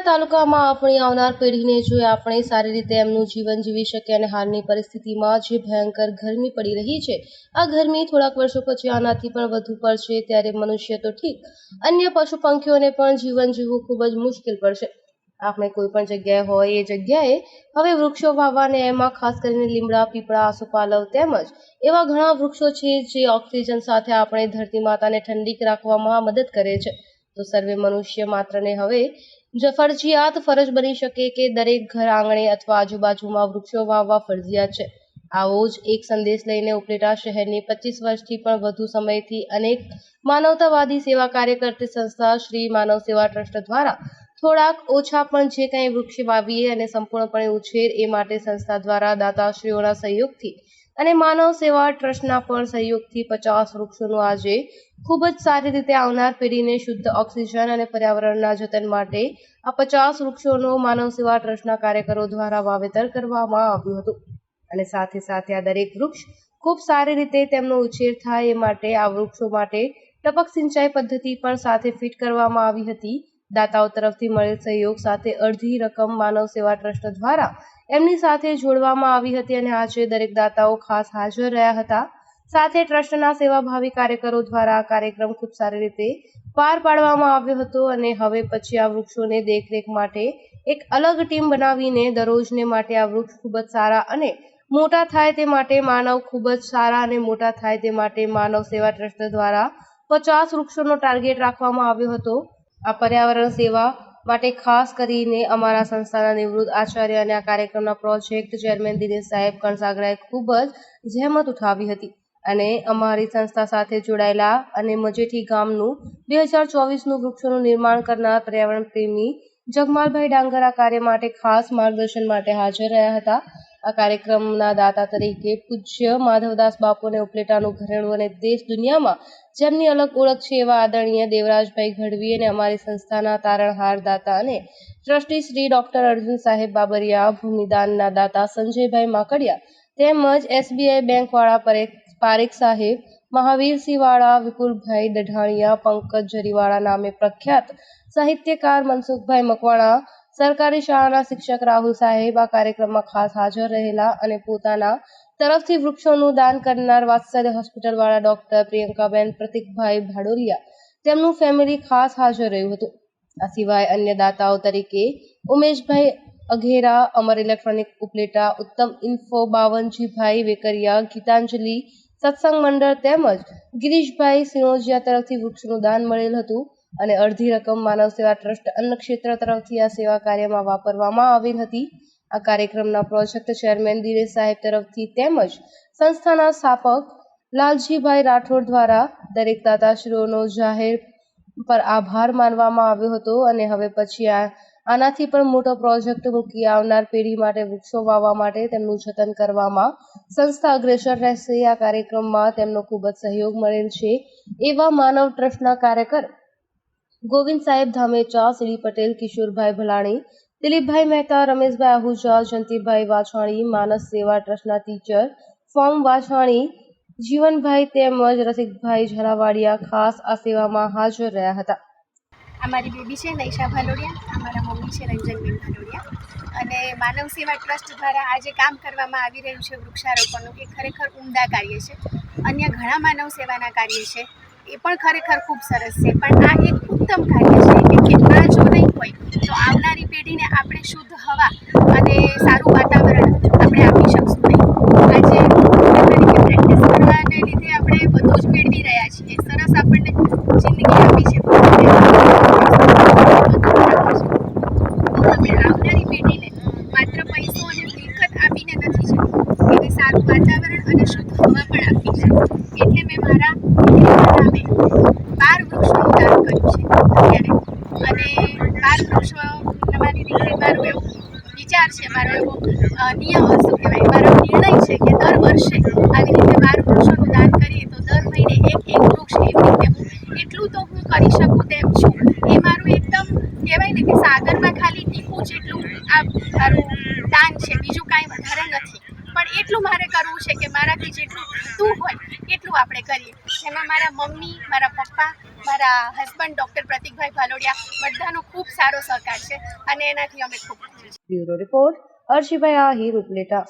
તાલુકામાં આપણી આવનાર પેઢીને જો આપણે સારી રીતે એમનું જીવન જીવી શકીએ અને હાલની પરિસ્થિતિમાં જે ભયંકર ગરમી પડી રહી છે, આ ગરમી થોડાક વર્ષો પછી આનાથી પણ વધુ પડશે ત્યારે મનુષ્ય તો ઠીક. અન્ય પશુ પંખીઓને પણ જીવન જીવવું ખૂબ જ મુશ્કેલ પડશે. આપણે કોઈ પણ જગ્યાએ હોય એ જગ્યાએ, હવે વૃક્ષો વાવવાને એમાં ખાસ કરીને લીમડા, પીપળા, આસોપાલવ તેમજ એવા ઘણા વૃક્ષો છે જે ઓક્સિજન સાથે આપણે ધરતી માતાને ઠંડીક રાખવામાં મદદ કરે છે. તો સર્વે મનુષ્ય માત્રને હવે ફરજિયાત ફરજ બની શકે કે દરેક ઘર આંગણે અથવા આજુબાજુમાં વૃક્ષો વાવવા ફરજિયાત છે. આવો જ એક સંદેશ લઈને ઉપલેટા શહેરની પચીસ વર્ષથી પણ વધુ સમયથી અનેક માનવતાવાદી સેવા કાર્ય કરતી સંસ્થા શ્રી માનવ સેવા ટ્રસ્ટ દ્વારા થોડાક ઓછા પણ જે કંઈ વૃક્ષ વાવીએ અને સંપૂર્ણપણે ઉછેર એ માટે સંસ્થા દ્વારા દાતાશ્રીઓના સહયોગથી અને માનવ સેવા ટ્રસ્ટના પણ સહયોગથી પચાસ વૃક્ષોનું આજે ખૂબ જ સારી રીતે આવનાર પેઢીને શુદ્ધ ઓક્સિજન અને પર્યાવરણના જતન માટે આ પચાસ વૃક્ષોનું માનવ સેવા ટ્રસ્ટના કાર્યકરો દ્વારા વાવેતર કરવામાં આવ્યું હતું. અને સાથે સાથે આ દરેક વૃક્ષ ખૂબ સારી રીતે તેમનો ઉછેર થાય એ માટે આ વૃક્ષો માટે ટપક સિંચાઈ પદ્ધતિ પણ સાથે ફિટ કરવામાં આવી હતી. દાતાઓ તરફથી મળેલ સહયોગ સાથે અડધી રકમ માનવ સેવા ટ્રસ્ટ દ્વારા એમની સાથે જોડવામાં આવી હતી અને આજે દરેક દાતાઓ ખાસ હાજર રહ્યા હતા. સાથે ટ્રસ્ટના સેવાભાવી કાર્યકરો દ્વારા આ કાર્યક્રમ ખૂબ સારી રીતે પાર પાડવામાં આવ્યો હતો અને હવે પછી આ વૃક્ષોને દેખરેખ માટે એક અલગ ટીમ બનાવીને દરરોજને માટે આ વૃક્ષ ખૂબ જ સારા અને મોટા થાય તે માટે માનવ ખૂબ જ સારા અને મોટા થાય તે માટે માનવ સેવા ટ્રસ્ટ દ્વારા પચાસ વૃક્ષોનો ટાર્ગેટ રાખવામાં આવ્યો હતો. આ પર્યાવરણ સેવા માટે ખાસ કરીને અમારા સંસ્થાના નિવૃત્ત આચાર્ય અને આ કાર્યક્રમના પ્રોજેક્ટ ચેરમેન દિનેશ સાહેબ કણસાગરાએ ખૂબ જ જહેમત ઉઠાવી હતી અને અમારી સંસ્થા સાથે જોડાયેલા અને મજેઠી ગામનું બે હજાર ચોવીસનું વૃક્ષોનું નિર્માણ કરનાર પર્યાવરણ પ્રેમી જગમાલભાઈ ડાંગર આ કાર્ય માટે ખાસ માર્ગદર્શન માટે હાજર રહ્યા હતા. આ કાર્યક્રમના દાતા તરીકે પૂજ્ય માધવદાસ બાપુને ઉપલેટાનું ઘરેણું અને દેશ દુનિયામાં જેમની અલગ ઓળખ છે એવા આદરણીય દેવરાજભાઈ ગઢવી અને અમારી સંસ્થાના તારણહાર દાતા અને ટ્રસ્ટી શ્રી ડોક્ટર અર્જુન સાહેબ બાબરિયા, ભૂમિદાનના દાતા સંજયભાઈ માકડિયા તેમજ એસબીઆઈ બેંકવાળા પારેખ સાહેબ મહાવીરસિંહ વાળા વિપુલભાઈ દઢાણિયા, પંકજ જરીવાળા નામે પ્રખ્યાત સાહિત્યકાર મનસુખભાઈ મકવાણા સરકારી શાળાના શિક્ષક રાહુલ સાહેબ આ કાર્યક્રમમાં ખાસ હાજર રહેલા અને પોતાના તરફથી વૃક્ષોનું દાન કરનાર વાત્સલ્ય હોસ્પિટલ વાળા ડોક્ટર પ્રિયંકાબેન પ્રતિકભાઈ ભાડોલિયા તેમનું ફેમિલી ખાસ હાજર રહ્યું હતું. આ સિવાય અન્ય દાતાઓ તરીકે ઉમેશભાઈ અઘેરા, અમર ઇલેક્ટ્રોનિક ઉપલેટા, ઉત્તમ ઇન્ફો, બાવનજીભાઈ વેકરિયા, ગીતાંજલિ, સત્સંગ મંડળ તેમજ ગિરીશભાઈ સિનોજિયા તરફથી વૃક્ષનું દાન મળેલ હતું. અને અડધી રકમ માનવ સેવા ટ્રસ્ટ અન્ન ક્ષેત્ર તરફથી આ સેવા કાર્યમાં વાપરવામાં આવેલ હતી. આ કાર્યક્રમના પ્રોજેક્ટ ચેરમેન દિનેશ સાહેબ તરફથી તેમજ સંસ્થાના સ્થાપક લાલજીભાઈ રાઠોડ દ્વારા દરેક દાતાશ્રીઓનો જાહેર પર આભાર માનવામાં આવ્યો હતો. અને હવે પછી આ, આનાથી પણ મોટો પ્રોજેક્ટ મૂકી આવનાર પેઢી માટે વૃક્ષો વાવવા માટે તેમનું જતન કરવામાં સંસ્થા અગ્રેસર રહેશે. આ કાર્યક્રમમાં તેમનો ખૂબ જ સહયોગ મળેલ છે. એવા માનવ ટ્રસ્ટના કાર્યકર ગોવિંદ સાહેબ ધામેચા, શ્રી પટેલ, કિશોરભાઈ ભલાણી, દિલીપભાઈ મહેતા, રમેશભાઈ આહુજા, જયંતિભાઈ વાછાણી, માનસ સેવા ટ્રસ્ટના ટીચર, ફોર્મ વાછાણી, જીવનભાઈ તેમજ રસિકભાઈ ઝરાવાડિયા ખાસ આ સેવામાં હાજર રહ્યા હતા. અમારી બેબી છે, નૈશા ભાલોડિયા. અમારા મમ્મી છે રંજનબેન ભાલોડિયા. અને માનવ સેવા ટ્રસ્ટ દ્વારા આ જે કામ કરવામાં આવી રહ્યું છે વૃક્ષારોપણનું એ ખરેખર ઉમદા કાર્ય છે. અન્ય ઘણા માનવ સેવાના કાર્ય છે. એ પણ ખરેખર ખૂબ સરસ છે. પણ આ એક ઉત્તમ કાર્ય છે કે કેટલા જો નહીં હોય, તો આવનારી પેઢીને આપણે શુદ્ધ હવા અને સારું વાતાવરણ આપણે આપી શકશું નહીં. આજે તરીકે પ્રેક્ટિસ કરવાને લીધે આપણે બધું જ મેળવી રહ્યા છીએ. સરસ આપણને જિંદગી આપી છે. આવનારી પેઢીને માત્ર પૈસો અને આપીને નથી જતી એને સારું વાતાવરણ અને શુદ્ધ હવા પણ આપી છે. એટલે મેં મારા દીકરીના નામે બાર વૃક્ષોનું દાન કર્યું છે અત્યારે અને બાર વૃક્ષો મારી દીકરી મારું એવું વિચાર છે મારો નિયમ શું કહેવાય મારો નિર્ણય છે કે દર વર્ષે આવી રીતે બાર વૃક્ષોનું દાન કરીએ તો દર મહિને એક એક વૃક્ષ એવી રીતે એટલું તો હું કરી શકું તેમ છું. એ મારું એકદમ કહેવાય ને કે સાગરમાં ખાલી ટીપું જેટલું આ મારું દાન છે, બીજું કાંઈ વધારે નથી. પણ એટલું મારે કરવું છે કે મારાથી જેટલું તું હોય એટલું આપણે કરીએ. એમાં મારા મમ્મી, મારા પપ્પા, મારા હસબન્ડ ડૉક્ટર પ્રતિકભાઈ ભાલોડિયા બધાનો ખૂબ સારો સહકાર છે અને એનાથી અમે ખૂબ બ્યુરો રિપોર્ટ. અર્શિભાઈ આહિર ઉપલેટા